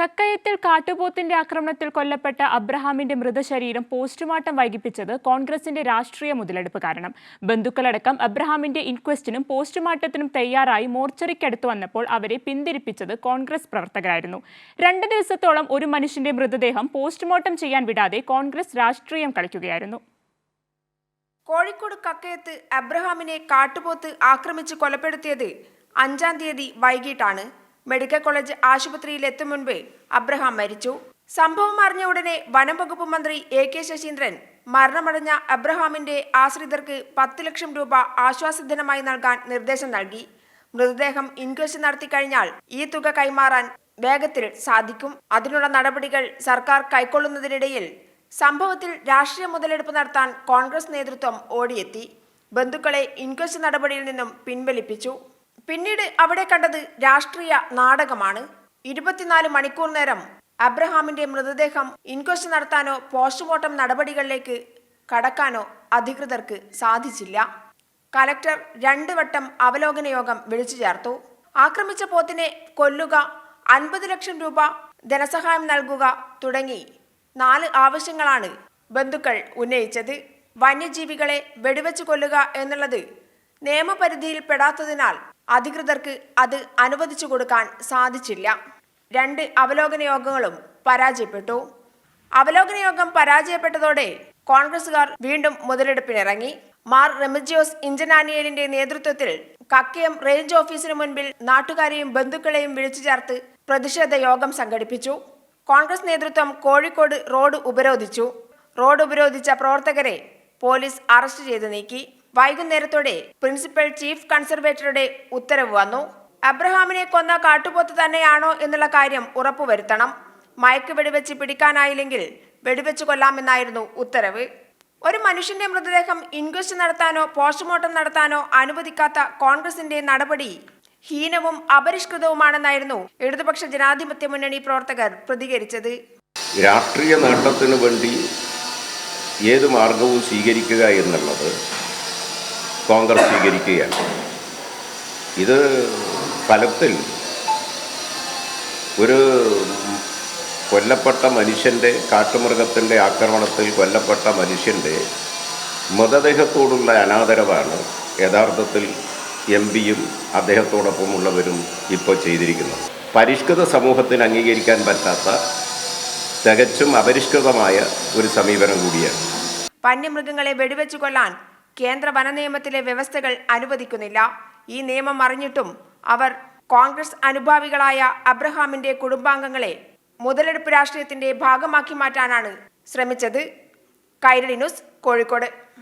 കക്കയത്തിൽ കാട്ടുപോത്തിന്റെ ആക്രമണത്തിൽ കൊല്ലപ്പെട്ട അബ്രഹാമിന്റെ മൃതശരീരം പോസ്റ്റ്മോർട്ടം വൈകിപ്പിച്ചത് കോൺഗ്രസിന്റെ രാഷ്ട്രീയ മുതലെടുപ്പ് കാരണം. ബന്ധുക്കളടക്കം അബ്രഹാമിന്റെ ഇൻക്വസ്റ്റിനും പോസ്റ്റ്മോർട്ടത്തിനും തയ്യാറായി മോർച്ചറിക്കടുത്ത് വന്നപ്പോൾ അവരെ പിന്തിരിപ്പിച്ചത് കോൺഗ്രസ് പ്രവർത്തകരായിരുന്നു. രണ്ട് ദിവസത്തോളം ഒരു മനുഷ്യന്റെ മൃതദേഹം പോസ്റ്റ്മോർട്ടം ചെയ്യാൻ വിടാതെ കോൺഗ്രസ് രാഷ്ട്രീയം കളിക്കുകയായിരുന്നു. കോഴിക്കോട് കക്കയത്ത് അബ്രഹാമിനെ കാട്ടുപോത്ത് ആക്രമിച്ച് കൊലപ്പെടുത്തിയത് അഞ്ചാം തീയതി വൈകിട്ടാണ്. മെഡിക്കൽ കോളേജ് ആശുപത്രിയിൽ എത്തും മുൻപേ അബ്രഹാം മരിച്ചു. സംഭവം അറിഞ്ഞ ഉടനെ വനം വകുപ്പ് മന്ത്രി എ കെ ശശീന്ദ്രൻ മരണമടഞ്ഞ അബ്രഹാമിന്റെ ആശ്രിതർക്ക് പത്ത് ലക്ഷം രൂപ ആശ്വാസധനമായി നൽകാൻ നിർദ്ദേശം നൽകി. മൃതദേഹം ഇൻക്വസ്റ്റ് നടത്തി കഴിഞ്ഞാൽ ഈ തുക കൈമാറാൻ വേഗത്തിൽ സാധിക്കും. അതിനുള്ള നടപടികൾ സർക്കാർ കൈക്കൊള്ളുന്നതിനിടയിൽ സംഭവത്തിൽ രാഷ്ട്രീയ മുതലെടുപ്പ് നടത്താൻ കോൺഗ്രസ് നേതൃത്വം ഓടിയെത്തി. ബന്ധുക്കളെ ഇൻക്വസ്റ്റ് നടപടിയിൽ നിന്നും പിൻവലിപ്പിച്ചു. പിന്നീട് അവിടെ കണ്ടത് രാഷ്ട്രീയ നാടകമാണ്. ഇരുപത്തിനാല് മണിക്കൂർ നേരം അബ്രഹാമിന്റെ മൃതദേഹം ഇൻക്വസ്റ്റ് നടത്താനോ പോസ്റ്റ്മോർട്ടം നടപടികളിലേക്ക് കടക്കാനോ അധികൃതർക്ക് സാധിച്ചില്ല. കലക്ടർ രണ്ടു വട്ടം അവലോകന യോഗം വിളിച്ചു ചേർത്തു. ആക്രമിച്ച പോത്തിനെ കൊല്ലുക അൻപത് ലക്ഷം രൂപ ധനസഹായം നൽകുക തുടങ്ങി നാല് ആവശ്യങ്ങളാണ് ബന്ധുക്കൾ ഉന്നയിച്ചത്. വന്യജീവികളെ വെടിവെച്ച് കൊല്ലുക എന്നുള്ളത് നിയമപരിധിയിൽ പെടാത്തതിനാൽ അധികൃതർക്ക് അത് അനുവദിച്ചു കൊടുക്കാൻ സാധിച്ചില്ല. രണ്ട് അവലോകന യോഗങ്ങളും പരാജയപ്പെട്ടു. അവലോകന യോഗം പരാജയപ്പെട്ടതോടെ കോൺഗ്രസുകാർ വീണ്ടും മുതലെടുപ്പിനിറങ്ങി. മാർ റെമിജിയോസ് ഇഞ്ചനാനിയലിന്റെ നേതൃത്വത്തിൽ കക്കയം റേഞ്ച് ഓഫീസിനു മുൻപിൽ നാട്ടുകാരെയും ബന്ധുക്കളെയും വിളിച്ചു ചേർത്ത് പ്രതിഷേധ യോഗം സംഘടിപ്പിച്ചു. കോൺഗ്രസ് നേതൃത്വം കോഴിക്കോട് റോഡ് ഉപരോധിച്ചു. റോഡ് ഉപരോധിച്ച പ്രവർത്തകരെ പോലീസ് അറസ്റ്റ് ചെയ്തു നീക്കി. വൈകുന്നേരത്തോടെ പ്രിൻസിപ്പൽ ചീഫ് കൺസർവേറ്ററുടെ ഉത്തരവ് വന്നു. അബ്രഹാമിനെ കൊന്ന കാട്ടുപോത്ത് തന്നെയാണോ എന്നുള്ള കാര്യം ഉറപ്പുവരുത്തണം. മയക്ക് വെടിവെച്ച് പിടിക്കാനായില്ലെങ്കിൽ വെടിവെച്ച് കൊല്ലാമെന്നായിരുന്നു ഉത്തരവ്. ഒരു മനുഷ്യന്റെ മൃതദേഹം ഇൻക്വസ്റ്റ് നടത്താനോ പോസ്റ്റ്മോർട്ടം നടത്താനോ അനുവദിക്കാത്ത കോൺഗ്രസിന്റെ നടപടി ഹീനവും അപരിഷ്കൃതവുമാണെന്നായിരുന്നു ഇടതുപക്ഷ ജനാധിപത്യ മുന്നണി പ്രവർത്തകർ പ്രതികരിച്ചത്. രാഷ്ട്രീയ നേട്ടത്തിന് വേണ്ടി ഏത് മാർഗവും സ്വീകരിക്കുക എന്നുള്ളത് കോൺഗ്രസ് സ്വീകരിക്കുകയാണ്. ഇത് ഫലത്തിൽ ഒരു കൊല്ലപ്പെട്ട മനുഷ്യന്റെ കാട്ടുമൃഗത്തിന്റെ ആക്രമണത്തിൽ കൊല്ലപ്പെട്ട മനുഷ്യന്റെ മൃതദേഹത്തോടുള്ള അനാദരവാണ് യഥാർത്ഥത്തിൽ എം പിയും അദ്ദേഹത്തോടൊപ്പമുള്ളവരും ഇപ്പോൾ ചെയ്തിരിക്കുന്നത്. പരിഷ്കൃത സമൂഹത്തിന് അംഗീകരിക്കാൻ പറ്റാത്ത തികച്ചും അപരിഷ്കൃതമായ ഒരു സമീപനം കൂടിയാണ്. വന്യമൃഗങ്ങളെ വെടിവെച്ചു കൊല്ലാൻ കേന്ദ്ര വനനിയമത്തിലെ വ്യവസ്ഥകൾ അനുവദിക്കുന്നില്ല. ഈ നിയമം അറിഞ്ഞിട്ടും അവർ കോൺഗ്രസ് അനുഭാവികളായ അബ്രഹാമിന്റെ കുടുംബാംഗങ്ങളെ മുതലെടുപ്പ് രാഷ്ട്രീയത്തിന്റെ ഭാഗമാക്കി മാറ്റാനാണ് ശ്രമിച്ചത്. കൈരളി ന്യൂസ് കോഴിക്കോട്.